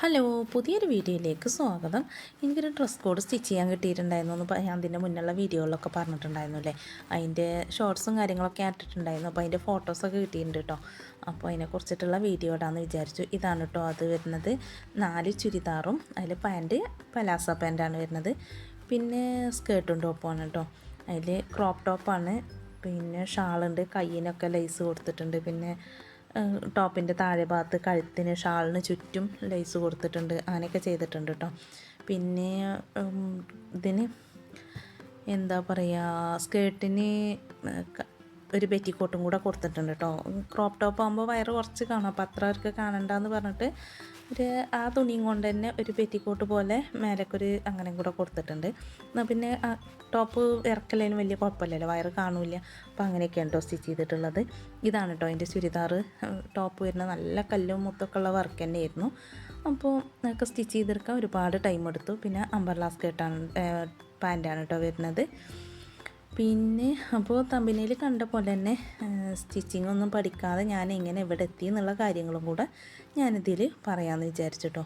Hello പുതിയൊരു വീഡിയോയിലേക്ക് സ്വാഗതം. എനിക്കൊരു ഡ്രസ് കോഡ് സ്റ്റിച്ച് ചെയ്യാൻ കിട്ടിയിട്ടുണ്ടായിരുന്നു എന്ന് ഞാൻ അതിന്റെ മുന്നുള്ള വീഡിയോകളിലൊക്കെ പറഞ്ഞിട്ടുണ്ടായിരുന്നു അല്ലേ? അതിന്റെ ഷോർട്സും കാര്യങ്ങളൊക്കെ ഇട്ടിട്ടുണ്ടായിരുന്നു. അപ്പോൾ അതിന്റെ ഫോട്ടോസൊക്കെ കിട്ടിയിട്ടുണ്ട് കേട്ടോ അപ്പോൾ അതിനെക്കുറിച്ചിട്ടുള്ള വീഡിയോ ഇടാമെന്ന് വിചാരിച്ചു. ഇതാണ് കേട്ടോ അത് വരുന്നത്. നാല് ചുരിദാറും അതിൽ പാന്റ് പലാസ പാന്റാണ് വരുന്നത്. പിന്നെ സ്കേർട്ടും ടോപ്പുമാണ് കേട്ടോ അതിൽ ക്രോപ്പ് ടോപ്പാണ് പിന്നെ ഷാളുണ്ട് കയ്യിനൊക്കെ ലൈസ് കൊടുത്തിട്ടുണ്ട്. പിന്നെ ടോപ്പിന്റെ താഴെ ഭാഗത്ത് കഴുത്തിന് ഷാളിന് ചുറ്റും ലേസ് കൊടുത്തിട്ടുണ്ട്. അങ്ങനെയൊക്കെ ചെയ്തിട്ടുണ്ട് കേട്ടോ പിന്നെ ഇതിന് എന്താ പറയുക സ്കേർട്ടിന് ഒരു പെറ്റിക്കോട്ടും കൂടെ കൊടുത്തിട്ടുണ്ട് കേട്ടോ. ക്രോപ്പ് ടോപ്പ് ആകുമ്പോൾ വയറ് കുറച്ച് കാണും. അപ്പോൾ അത്ര അവർക്ക് കാണണ്ടെന്ന് പറഞ്ഞിട്ട് ഒരു ആ തുണിയും കൊണ്ട് തന്നെ ഒരു പെറ്റിക്കോട്ട് പോലെ മേലക്കൊരു അങ്ങനെയും കൂടെ കൊടുത്തിട്ടുണ്ട്. എന്നാൽ പിന്നെ ടോപ്പ് ഇറക്കലേന് വലിയ കുഴപ്പമില്ലല്ലോ വയറ് കാണില്ല. അപ്പോൾ അങ്ങനെയൊക്കെയാണ് കേട്ടോ സ്റ്റിച്ച് ചെയ്തിട്ടുള്ളത്. ഇതാണ് കേട്ടോ അതിന്റെ ചുരിദാർ ടോപ്പ് വരുന്ന നല്ല കല്ലും മുത്തൊക്കെ ഉള്ള വർക്ക് തന്നെയായിരുന്നു. അപ്പോൾ ഒക്കെ സ്റ്റിച്ച് ചെയ്തെടുക്കാൻ ഒരുപാട് ടൈം എടുത്തു. പിന്നെ അമ്പർലാ സ്കേർട്ടാണ് പാന്റാണ് കേട്ടോ വരുന്നത്. പിന്നെ അപ്പോൾ തമ്പിനയിൽ കണ്ട പോലെ തന്നെ സ്റ്റിച്ചിങ് ഒന്നും പഠിക്കാതെ ഞാൻ എങ്ങനെ ഇവിടെ എത്തി എന്നുള്ള കാര്യങ്ങളും കൂടെ ഞാനിതിൽ പറയാമെന്ന് വിചാരിച്ചിട്ടോ.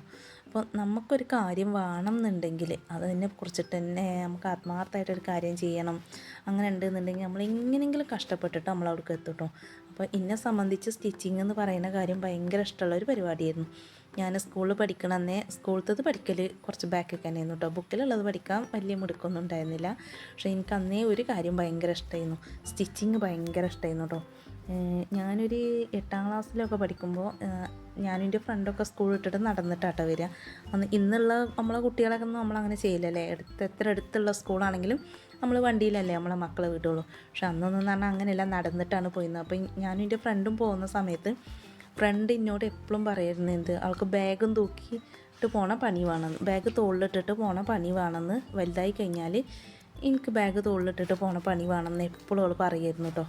അപ്പോൾ നമുക്കൊരു കാര്യം വേണം എന്നുണ്ടെങ്കിൽ അതിനെ കുറിച്ചിട്ട് തന്നെ നമുക്ക് ആത്മാർത്ഥമായിട്ടൊരു കാര്യം ചെയ്യണം അങ്ങനെ ഉണ്ടെന്നുണ്ടെങ്കിൽ നമ്മൾ എങ്ങനെയെങ്കിലും കഷ്ടപ്പെട്ടിട്ട് നമ്മൾ അവിടേക്ക് എത്തും അപ്പോൾ എന്നെ സംബന്ധിച്ച് സ്റ്റിച്ചിങ് എന്ന് പറയുന്ന കാര്യം ഭയങ്കര ഇഷ്ടമുള്ള ഒരു പരിപാടിയായിരുന്നു. ഞാൻ സ്കൂളിൽ പഠിക്കണ അന്നേ സ്കൂളത്തത് പഠിക്കൽ കുറച്ച് ബാക്കൊക്കെ തന്നെയായിരുന്നു കേട്ടോ ബുക്കിലുള്ളത് പഠിക്കാൻ വലിയ മിടുക്കൊന്നും ഉണ്ടായിരുന്നില്ല. പക്ഷേ എനിക്ക് അന്നേ ഒരു കാര്യം ഭയങ്കര ഇഷ്ടമായിരുന്നു സ്റ്റിച്ചിങ് ഭയങ്കര ഇഷ്ടമായിരുന്നു കേട്ടോ ഞാനൊരു എട്ടാം ക്ലാസ്സിലൊക്കെ പഠിക്കുമ്പോൾ ഞാനും എന്റെ ഫ്രണ്ടൊക്കെ സ്കൂൾ വിട്ടിട്ട് നടന്നിട്ടാട്ടോ വരിക. അന്ന് ഇന്നുള്ള നമ്മളെ കുട്ടികളൊക്കെ ഒന്നും നമ്മളങ്ങനെ ചെയ്യില്ലല്ലേ? അടുത്ത് എത്ര അടുത്തുള്ള സ്കൂളാണെങ്കിലും നമ്മൾ വണ്ടിയിലല്ലേ നമ്മളെ മക്കളെ വിടുള്ളൂ. പക്ഷെ അന്നൊന്നും പറഞ്ഞാൽ അങ്ങനെയല്ല നടന്നിട്ടാണ് പോയിരുന്നത്. അപ്പോൾ ഞാനും എന്റെ ഫ്രണ്ടും പോകുന്ന സമയത്ത് ഫ്രണ്ട് എന്നോട് എപ്പോഴും പറയുന്നത് ആൾക്ക് ബാഗും തൂക്കിയിട്ട് പോണ പണി വേണമെന്ന് ബാഗ് തോളിലിട്ടിട്ട് പോണ പണി വേണമെന്ന് വലുതായി കഴിഞ്ഞാൽ എനിക്ക് ബാഗ് തോളിലിട്ടിട്ട് പോണ പണി വേണമെന്ന് എപ്പോഴും അവൾ പറയുമായിരുന്നു കേട്ടോ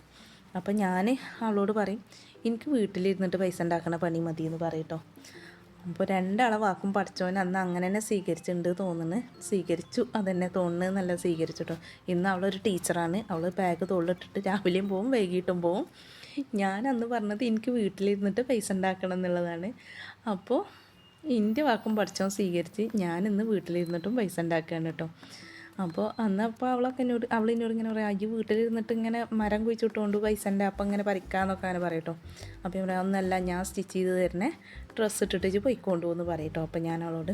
അപ്പം ഞാൻ അവളോട് പറയും എനിക്ക് വീട്ടിലിരുന്നിട്ട് പൈസ ഉണ്ടാക്കണ പണി മതി എന്ന് പറയും കേട്ടോ അപ്പോൾ രണ്ടളവാക്കും പഠിച്ചവൻ അന്ന് അങ്ങനെ തന്നെ സ്വീകരിച്ചിട്ടുണ്ട് തോന്നുന്നു സ്വീകരിച്ചു അതന്നെ തോന്നുന്നു നല്ല സ്വീകരിച്ചു കേട്ടോ ഇന്ന് അവളൊരു ടീച്ചറാണ്. അവൾ ബാഗ് തോളിലിട്ടിട്ട് രാവിലെയും പോവും വൈകിട്ടും പോവും. ഞാൻ അന്ന് പറഞ്ഞത് എനിക്ക് വീട്ടിലിരുന്നിട്ട് പൈസ ഉണ്ടാക്കണം എന്നുള്ളതാണ്. അപ്പോൾ എന്റെ വാക്കും പഠിച്ചവൻ സ്വീകരിച്ച് ഞാൻ ഇന്ന് വീട്ടിലിരുന്നിട്ടും പൈസ ഉണ്ടാക്കുകയാണ് കേട്ടോ അപ്പോൾ അന്ന് അപ്പോൾ അവളൊക്കെ എന്നോട് അവൾ എന്നോട് ഇങ്ങനെ പറയാം അയ്യോ വീട്ടിലിരുന്നിട്ട് ഇങ്ങനെ മരം കുഴിച്ചിട്ടുകൊണ്ട് പൈസന്റെ അപ്പം ഇങ്ങനെ പറിക്കാന്നൊക്കെ അങ്ങനെ പറയട്ടോ അപ്പോൾ ഇവിടെ ഒന്നല്ല ഞാൻ സ്റ്റിച്ച് ചെയ്ത് തരുന്നത് ഡ്രസ്സ് ഇട്ടിട്ട് പോയിക്കൊണ്ടു എന്ന് പറയട്ടോ അപ്പോൾ ഞാൻ അവളോട്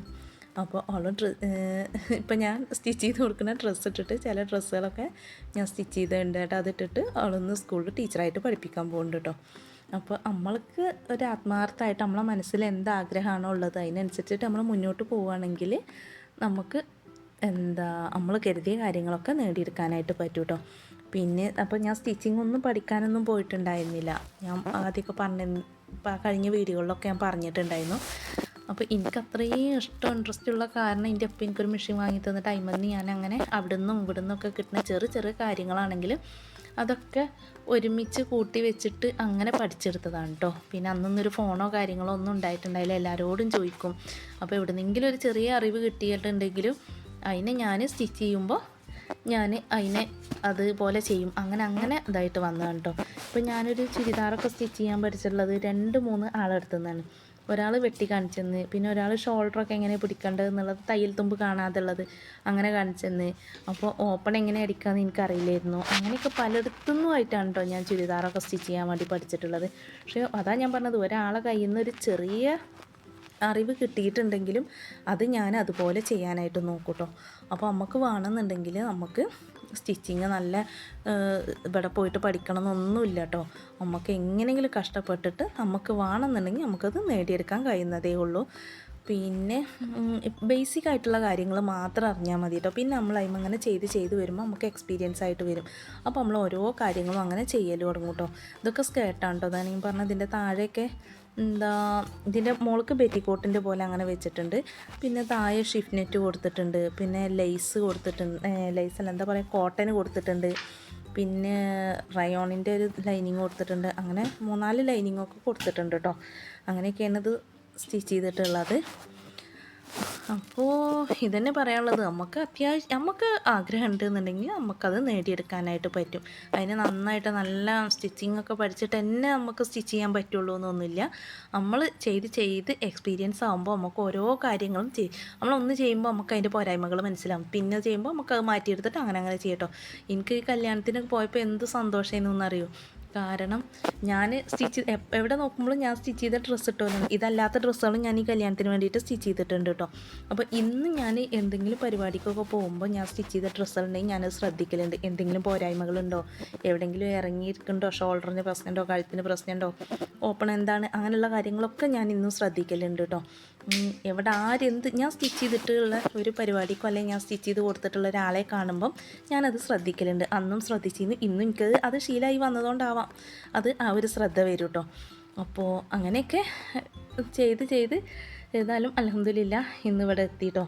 അപ്പോൾ അവൾ ഡ്ര ഇപ്പം ഞാൻ സ്റ്റിച്ച് ചെയ്ത് കൊടുക്കുന്ന ഡ്രസ്സ് ഇട്ടിട്ട് ചില ഡ്രസ്സുകളൊക്കെ ഞാൻ സ്റ്റിച്ച് ചെയ്തിട്ടുണ്ട് കേട്ടോ അതിട്ടിട്ട് അവളൊന്ന് സ്കൂളിൽ ടീച്ചറായിട്ട് പഠിപ്പിക്കാൻ പോകുന്നുണ്ട് കേട്ടോ അപ്പോൾ നമ്മൾക്ക് ഒരു ആത്മാർത്ഥമായിട്ട് നമ്മളെ മനസ്സിൽ എന്ത് ആഗ്രഹമാണോ ഉള്ളത് അതിനനുസരിച്ചിട്ട് നമ്മൾ മുന്നോട്ട് പോവുകയാണെങ്കിൽ നമുക്ക് എന്താ നമ്മൾ കരുതിയ കാര്യങ്ങളൊക്കെ നേടിയെടുക്കാനായിട്ട് പറ്റും കേട്ടോ പിന്നെ അപ്പോൾ ഞാൻ സ്റ്റിച്ചിങ് ഒന്നും പഠിക്കാനൊന്നും പോയിട്ടുണ്ടായിരുന്നില്ല. ഞാൻ ആദ്യമൊക്കെ പറഞ്ഞ കഴിഞ്ഞ വീഡിയോകളിലൊക്കെ ഞാൻ പറഞ്ഞിട്ടുണ്ടായിരുന്നു. അപ്പോൾ എനിക്ക് അത്രയും ഇഷ്ടം ഇൻട്രസ്റ്റ് ഉള്ള കാരണം എന്റെ അപ്പം എനിക്കൊരു മെഷീൻ വാങ്ങി തന്ന ടൈമിൽ നിന്ന് ഞാൻ അങ്ങനെ അവിടെ നിന്നും ഇവിടെ നിന്നൊക്കെ കിട്ടുന്ന ചെറിയ ചെറിയ കാര്യങ്ങളാണെങ്കിലും അതൊക്കെ ഒരുമിച്ച് കൂട്ടി വെച്ചിട്ട് അങ്ങനെ പഠിച്ചെടുത്തതാണ് കേട്ടോ പിന്നെ അന്നൊന്നും ഒരു ഫോണോ കാര്യങ്ങളോ ഒന്നും ഉണ്ടായിട്ടുണ്ടായില്ല. എല്ലാവരോടും ചോദിക്കും. അപ്പോൾ എവിടെ നിന്നെങ്കിലും ഒരു ചെറിയ അറിവ് കിട്ടിയിട്ടുണ്ടെങ്കിലും അതിനെ ഞാൻ സ്റ്റിച്ച് ചെയ്യുമ്പോൾ ഞാൻ അതിനെ അതുപോലെ ചെയ്യും. അങ്ങനെ അങ്ങനെ ഇതായിട്ട് വന്നതാണ് കേട്ടോ ഇപ്പോൾ ഞാനൊരു ചുരിദാറൊക്കെ സ്റ്റിച്ച് ചെയ്യാൻ പഠിച്ചിട്ടുള്ളത് രണ്ട് മൂന്ന് ആളെടുത്തു നിന്നാണ് ഒരാൾ വെട്ടി കാണിച്ചെന്ന് പിന്നെ ഒരാൾ ഷോൾഡറൊക്കെ എങ്ങനെ പിടിക്കേണ്ടത് എന്നുള്ളത് തയ്യൽ തുമ്പ് കാണാതുള്ളത് അങ്ങനെ കാണിച്ചെന്ന്. അപ്പോൾ ഓപ്പൺ എങ്ങനെ അടിക്കാമെന്ന് എനിക്കറിയില്ലായിരുന്നു. അങ്ങനെയൊക്കെ പലയിടത്തുനിന്നും ആയിട്ടാണ് കേട്ടോ ഞാൻ ചുരിദാറൊക്കെ സ്റ്റിച്ച് ചെയ്യാൻ വേണ്ടി പഠിച്ചിട്ടുള്ളത്. പക്ഷേ അതാ ഞാൻ പറഞ്ഞത് ഒരാളെ കയ്യിൽ നിന്ന് ഒരു ചെറിയ അറിവ് കിട്ടിയിട്ടുണ്ടെങ്കിലും അത് ഞാൻ അതുപോലെ ചെയ്യാനായിട്ട് നോക്കൂട്ടോ. അപ്പോൾ നമുക്ക് വേണമെന്നുണ്ടെങ്കിൽ നമുക്ക് സ്റ്റിച്ചിങ് നല്ല ഇവിടെ പോയിട്ട് പഠിക്കണം എന്നൊന്നുമില്ല കേട്ടോ നമുക്ക് എങ്ങനെയെങ്കിലും കഷ്ടപ്പെട്ടിട്ട് നമുക്ക് വേണമെന്നുണ്ടെങ്കിൽ നമുക്കത് നേടിയെടുക്കാൻ കഴിയുന്നതേ ഉള്ളൂ. പിന്നെ ബേസിക് ആയിട്ടുള്ള കാര്യങ്ങൾ മാത്രം അറിഞ്ഞാൽ മതി കേട്ടോ പിന്നെ നമ്മൾ അതിന് അങ്ങനെ ചെയ്ത് ചെയ്ത് വരുമ്പോൾ നമുക്ക് എക്സ്പീരിയൻസ് ആയിട്ട് വരും. അപ്പോൾ നമ്മൾ ഓരോ കാര്യങ്ങളും അങ്ങനെ ചെയ്യൽ തുടങ്ങും കേട്ടോ ഇതൊക്കെ സ്കേർട്ടാണ് കേട്ടോ അതാണ് ഞാൻ പറഞ്ഞത് ഇതിന്റെ താഴെയൊക്കെ എന്താ ഇതിന്റെ മോൾക്ക് ബെറ്റിക്കോട്ടിന്റെ പോലെ അങ്ങനെ വെച്ചിട്ടുണ്ട്. പിന്നെ താഴെ ഷിഫ്റ്റ് നെറ്റ് കൊടുത്തിട്ടുണ്ട്. പിന്നെ ലെയ്സ് കൊടുത്തിട്ടുണ്ട്. ലെയ്സ് അല്ല എന്താ പറയുക കോട്ടൺ കൊടുത്തിട്ടുണ്ട്. പിന്നെ റയോണിന്റെ ഒരു ലൈനിങ് കൊടുത്തിട്ടുണ്ട്. അങ്ങനെ മൂന്നാൽ ലൈനിങ്ങൊക്കെ കൊടുത്തിട്ടുണ്ട് കേട്ടോ അങ്ങനെയൊക്കെയാണ് ഇത് സ്റ്റിച്ച് ചെയ്തിട്ടുള്ളത്. അപ്പോൾ ഇതന്നെ പറയാനുള്ളത്. നമുക്ക് അത്യാവശ്യം നമുക്ക് ആഗ്രഹം ഉണ്ടെന്നുണ്ടെങ്കിൽ നമുക്കത് നേടിയെടുക്കാനായിട്ട് പറ്റും. അതിന് നന്നായിട്ട് നല്ല സ്റ്റിച്ചിങ് ഒക്കെ പഠിച്ചിട്ട് തന്നെ നമുക്ക് സ്റ്റിച്ച് ചെയ്യാൻ പറ്റുള്ളൂ എന്നൊന്നുമില്ല. നമ്മൾ ചെയ്ത് ചെയ്ത് എക്സ്പീരിയൻസ് ആകുമ്പോൾ നമുക്ക് ഓരോ കാര്യങ്ങളും ചെയ്യും നമ്മളൊന്ന് ചെയ്യുമ്പോൾ നമുക്ക് അതിന്റെ പോരായ്മകൾ മനസ്സിലാവും. പിന്നെ ചെയ്യുമ്പോൾ നമുക്ക് അത് മാറ്റിയെടുത്തിട്ട് അങ്ങനെ അങ്ങനെ ചെയ്യട്ടോ എനിക്ക് ഈ കല്യാണത്തിനൊക്കെ പോയപ്പോൾ എന്ത് സന്തോഷമായിരുന്നു അറിയോ കാരണം ഞാൻ സ്റ്റിച്ച് എവിടെ നോക്കുമ്പോഴും ഞാൻ സ്റ്റിച്ച് ചെയ്ത ഡ്രസ്സ് ഇട്ടോ ഇതല്ലാത്ത ഡ്രസ്സുകളും ഞാൻ ഈ കല്യാണത്തിന് വേണ്ടിയിട്ട് സ്റ്റിച്ച് ചെയ്തിട്ടുണ്ട് കേട്ടോ അപ്പോൾ ഇന്ന് ഞാൻ എന്തെങ്കിലും പരിപാടിക്കൊക്കെ പോകുമ്പോൾ ഞാൻ സ്റ്റിച്ച് ചെയ്ത ഡ്രസ്സുകളുണ്ടെങ്കിൽ ഞാൻ ശ്രദ്ധിക്കലുണ്ട്. എന്തെങ്കിലും പോരായ്മകളുണ്ടോ? എവിടെയെങ്കിലും ഇറങ്ങിയിരിക്കുന്നുണ്ടോ ഷോൾഡറിന് പ്രശ്നമുണ്ടോ? കഴുത്തിന് പ്രശ്നമുണ്ടോ? ഓപ്പൺ എന്താണ്? അങ്ങനെയുള്ള കാര്യങ്ങളൊക്കെ ഞാൻ ഇന്നും ശ്രദ്ധിക്കലുണ്ട് കേട്ടോ എവിടെ ആരെന്ത് ഞാൻ സ്റ്റിച്ച് ചെയ്തിട്ടുള്ള ഒരു പരിപാടിക്കോ അല്ലെങ്കിൽ ഞാൻ സ്റ്റിച്ച് ചെയ്ത് കൊടുത്തിട്ടുള്ള ഒരാളെ കാണുമ്പം ഞാനത് ശ്രദ്ധിക്കലുണ്ട്. അന്നും ശ്രദ്ധിച്ചിരുന്നു. ഇന്നും എനിക്കത് അത് ശീലമായി വന്നതുകൊണ്ടാവാം. അത് ആ ഒരു ശ്രദ്ധ വരും കേട്ടോ അപ്പോൾ അങ്ങനെയൊക്കെ ചെയ്ത് ചെയ്ത് ഏതായാലും അലഹമില്ല ഇന്ന് ഇവിടെ എത്തിയിട്ടോ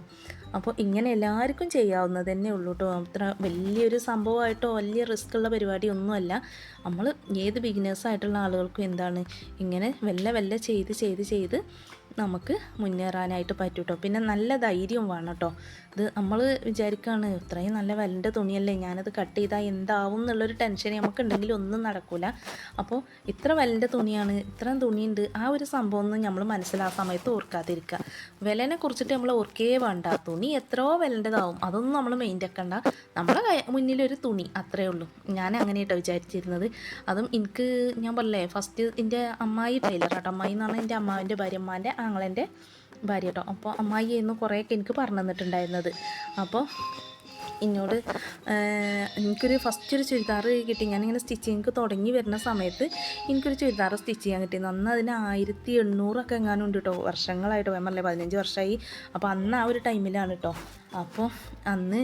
അപ്പോൾ ഇങ്ങനെ എല്ലാവർക്കും ചെയ്യാവുന്നത് തന്നെ ഉള്ളൂ കേട്ടോ അത്ര വലിയൊരു സംഭവമായിട്ടോ വലിയ റിസ്ക് ഉള്ള പരിപാടിയൊന്നുമല്ല നമ്മൾ ഏത് ബിഗിനേഴ്സായിട്ടുള്ള ആളുകൾക്കും എന്താണ് ഇങ്ങനെ വെല്ല വെല്ല ചെയ്ത് ചെയ്ത് ചെയ്ത് നമുക്ക് മുന്നേറാനായിട്ട് പറ്റും കേട്ടോ പിന്നെ നല്ല ധൈര്യം വേണം കേട്ടോ ഇത് നമ്മൾ വിചാരിക്കുകയാണ് ഇത്രയും നല്ല വലന്റെ തുണിയല്ലേ ഞാനത് കട്ട് ചെയ്താൽ എന്താവും എന്നുള്ളൊരു ടെൻഷൻ നമുക്ക് ഉണ്ടെങ്കിൽ ഒന്നും നടക്കില്ല അപ്പോൾ ഇത്ര വലിന്റെ തുണിയാണ് ഇത്രയും തുണിയുണ്ട് ആ ഒരു സംഭവം ഒന്നും നമ്മൾ മനസ്സിലാ സമയത്ത് ഓർക്കാതിരിക്കുക വിലനെ കുറിച്ചിട്ട് നമ്മൾ ഓർക്കേ വേണ്ട. തുണി എത്രയോ വിലന്റെതാവും അതൊന്നും നമ്മൾ മെയിന്റെ ആക്കണ്ട. ഒരു മുന്നിലൊരു തുണി അത്രേ ഉള്ളൂ. ഞാൻ അങ്ങനെ കേട്ടോ വിചാരിച്ചിരുന്നത്. അതും എനിക്ക് ഞാൻ പറഞ്ഞില്ലേ ഫസ്റ്റ് എന്റെ അമ്മായി ടൈലർ കേട്ടോ അമ്മായി എന്ന് പറഞ്ഞാൽ എന്റെ അമ്മാവിന്റെ ഭാര്യ അമ്മാന്റെ ആങ്ങളെന്റെ ഭാര്യ കേട്ടോ അപ്പോൾ അമ്മായി എന്ന് കുറേയൊക്കെ എനിക്ക് പറഞ്ഞു തന്നിട്ടുണ്ടായിരുന്നത് അപ്പോൾ എന്നോട് എനിക്കൊരു ഫസ്റ്റ് ഒരു ചുരിദാർ കിട്ടി. ഞാനിങ്ങനെ സ്റ്റിച്ചിങ് തുടങ്ങി വരുന്ന സമയത്ത് എനിക്കൊരു ചുരിദാർ സ്റ്റിച്ച് ചെയ്യാൻ കിട്ടി അന്ന് അതിന് ആയിരത്തി എണ്ണൂറൊക്കെ എങ്ങാനും ഉണ്ട് കേട്ടോ വർഷങ്ങളായിട്ട് ഞാൻ പറഞ്ഞില്ലേ പതിനഞ്ച് വർഷമായി അപ്പോൾ അന്ന് ആ ഒരു ടൈമിലാണ് കേട്ടോ അപ്പോൾ അന്ന്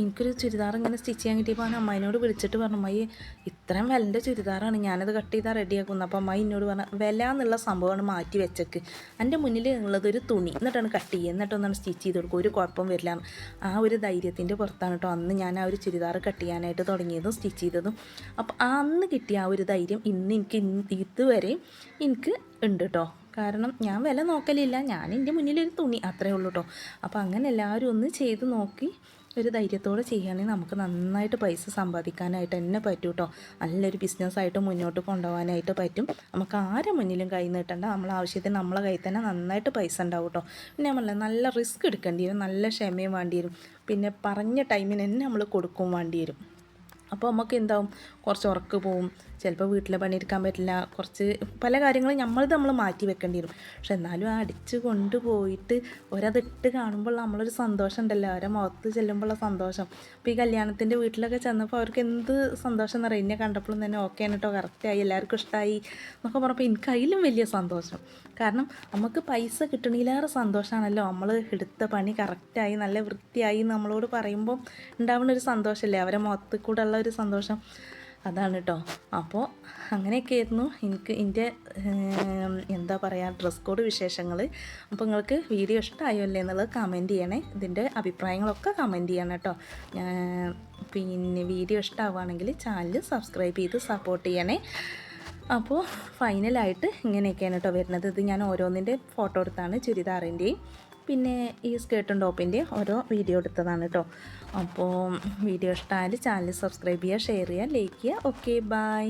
എനിക്കൊരു ചുരിദാർ ഇങ്ങനെ സ്റ്റിച്ച് ചെയ്യാൻ കിട്ടിയപ്പോൾ ഞാൻ അമ്മായിനോട് വിളിച്ചിട്ട് പറഞ്ഞു അമ്മായി ഇത്രയും വിലന്റെ ചുരിദാറാണ് ഞാനത് കട്ട് ചെയ്താൽ റെഡിയാക്കുന്നത് അപ്പോൾ അമ്മായി എന്നോട് പറഞ്ഞു വില എന്നുള്ള സംഭവമാണ് മാറ്റി വെച്ചേക്ക്. എന്റെ മുന്നിൽ ഉള്ളത് ഒരു തുണി എന്നിട്ടാണ് കട്ട് ചെയ്യുക എന്നിട്ടൊന്നാണ് സ്റ്റിച്ച് ചെയ്ത് കൊടുക്കുക ഒരു കുഴപ്പം വരില്ല. ആ ഒരു ധൈര്യത്തിന്റെ പുറത്താണ് കേട്ടോ അന്ന് ഞാൻ ആ ഒരു ചുരിദാർ കട്ട് ചെയ്യാനായിട്ട് തുടങ്ങിയതും സ്റ്റിച്ച് ചെയ്തതും. അപ്പോൾ അന്ന് കിട്ടിയ ആ ഒരു ധൈര്യം ഇന്ന് എനിക്ക് ഇതുവരെ എനിക്ക് ഉണ്ട് കേട്ടോ. കാരണം ഞാൻ വില നോക്കലില്ല. ഞാൻ എന്റെ മുന്നിലൊരു തുണി അത്രേ ഉള്ളൂ കേട്ടോ അപ്പോൾ അങ്ങനെ എല്ലാവരും ഒന്ന് ചെയ്ത് നോക്കി ഒരു ധൈര്യത്തോടെ ചെയ്യുകയാണെങ്കിൽ നമുക്ക് നന്നായിട്ട് പൈസ സമ്പാദിക്കാനായിട്ട് തന്നെ പറ്റും കേട്ടോ നല്ലൊരു ബിസിനസ്സായിട്ട് മുന്നോട്ട് കൊണ്ടുപോകാനായിട്ട് പറ്റും. നമുക്ക് ആരെ മുന്നിലും കൈ നീട്ടണ്ട. നമ്മളെ ആവശ്യത്തിന് നമ്മളെ കയ്യിൽ തന്നെ നന്നായിട്ട് പൈസ ഉണ്ടാവും കേട്ടോ പിന്നെ നമ്മൾ നല്ല റിസ്ക് എടുക്കേണ്ടി വരും. നല്ല ക്ഷമയും വേണ്ടി വരും. പിന്നെ പറഞ്ഞ ടൈമിന് തന്നെ നമ്മൾ കൊടുക്കും വേണ്ടി വരും. അപ്പോൾ നമുക്ക് എന്താവും? കുറച്ച് ഉറക്ക് പോവും. ചിലപ്പോൾ വീട്ടിലെ പണിയെടുക്കാൻ പറ്റില്ല. കുറച്ച് പല കാര്യങ്ങളും നമ്മൾ നമ്മൾ മാറ്റി വെക്കേണ്ടി വരും. പക്ഷെ എന്നാലും ആ അടിച്ച് കൊണ്ടുപോയിട്ട് ഒരതിട്ട് കാണുമ്പോൾ നമ്മളൊരു സന്തോഷം ഉണ്ടല്ലോ. അവരെ മുഖത്ത് ചെല്ലുമ്പോഴുള്ള സന്തോഷം. അപ്പോൾ ഈ കല്യാണത്തിന്റെ വീട്ടിലൊക്കെ ചെന്നപ്പോൾ അവർക്ക് എന്ത് സന്തോഷം എന്ന് പറയുന്നത് കണ്ടപ്പോഴും തന്നെ ഓക്കെ ആണ് കേട്ടോ കറക്റ്റായി എല്ലാവർക്കും ഇഷ്ടമായി എന്നൊക്കെ പറഞ്ഞപ്പോൾ എനിക്ക് അതിലും വലിയ സന്തോഷം. കാരണം നമുക്ക് പൈസ കിട്ടണതിലേറെ സന്തോഷമാണല്ലോ നമ്മൾ എടുത്ത പണി കറക്റ്റായി നല്ല വൃത്തിയായി നമ്മളോട് പറയുമ്പോൾ ഉണ്ടാവുന്ന ഒരു സന്തോഷമല്ലേ അവരെ മുഖത്ത് കൂടെ ഉള്ള ഒരു സന്തോഷം. അതാണ് കേട്ടോ അപ്പോൾ അങ്ങനെയൊക്കെ ആയിരുന്നു എനിക്ക് എന്റെ എന്താ പറയുക ഡ്രസ് കോഡ് വിശേഷങ്ങൾ അപ്പോൾ നിങ്ങൾക്ക് വീഡിയോ ഇഷ്ടമായോ അല്ലേ എന്നുള്ളത് കമന്റ് ചെയ്യണേ. ഇതിന്റെ അഭിപ്രായങ്ങളൊക്കെ കമന്റ് ചെയ്യണം കേട്ടോ പിന്നെ വീഡിയോ ഇഷ്ടമാവുകയാണെങ്കിൽ ചാനൽ സബ്സ്ക്രൈബ് ചെയ്ത് സപ്പോർട്ട് ചെയ്യണേ. അപ്പോൾ ഫൈനലായിട്ട് ഇങ്ങനെയൊക്കെയാണ് കേട്ടോ വരുന്നത്. ഇത് ഞാൻ ഓരോന്നിന്റെ ഫോട്ടോ എടുത്താണ് ചുരിദാറിന്റെയും പിന്നെ ഈ സ്കേർട്ടും ടോപ്പിന്റെ ഓരോ വീഡിയോ എടുത്തതാണ് കേട്ടോ. അപ്പോൾ വീഡിയോ ഇഷ്ടമായാൽ ചാനൽ സബ്സ്ക്രൈബ് ചെയ്യുക ഷെയർ ചെയ്യുക ലൈക്ക് ചെയ്യുക. Okay bye.